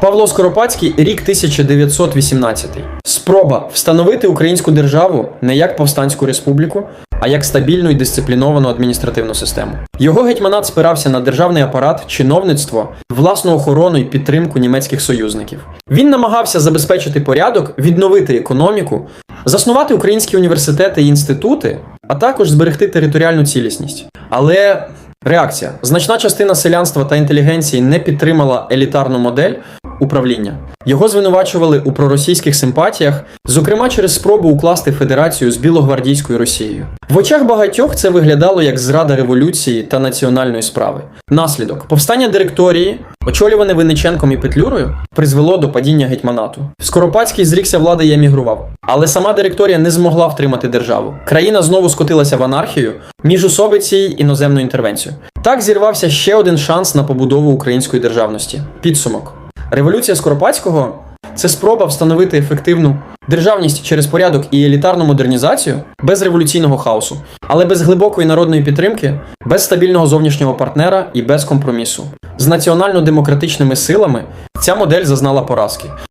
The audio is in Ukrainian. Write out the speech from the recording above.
Павло Скоропадський, рік 1918. Спроба встановити українську державу не як повстанську республіку, а як стабільну і дисципліновану адміністративну систему. Його гетьманат спирався на державний апарат, чиновництво, власну охорону і підтримку німецьких союзників. Він намагався забезпечити порядок, відновити економіку, заснувати українські університети і інститути, а також зберегти територіальну цілісність. Але реакція: значна частина селянства та інтелігенції не підтримала елітарну модель управління. Його звинувачували у проросійських симпатіях, зокрема через спробу укласти федерацію з білогвардійською Росією. В очах багатьох це виглядало як зрада революції та національної справи. Наслідок повстання директорії, очолюване Винниченком і Петлюрою, призвело до падіння гетьманату. Скоропадський зрікся влади і емігрував. Але сама директорія не змогла втримати державу. Країна знову скотилася в анархію, міжусобиці й іноземну інтервенцію. Так зірвався ще один шанс на побудову української державності. Підсумок. Революція Скоропадського це спроба встановити ефективну державність через порядок і елітарну модернізацію без революційного хаосу, але без глибокої народної підтримки, без стабільного зовнішнього партнера і без компромісу. З національно-демократичними силами ця модель зазнала поразки.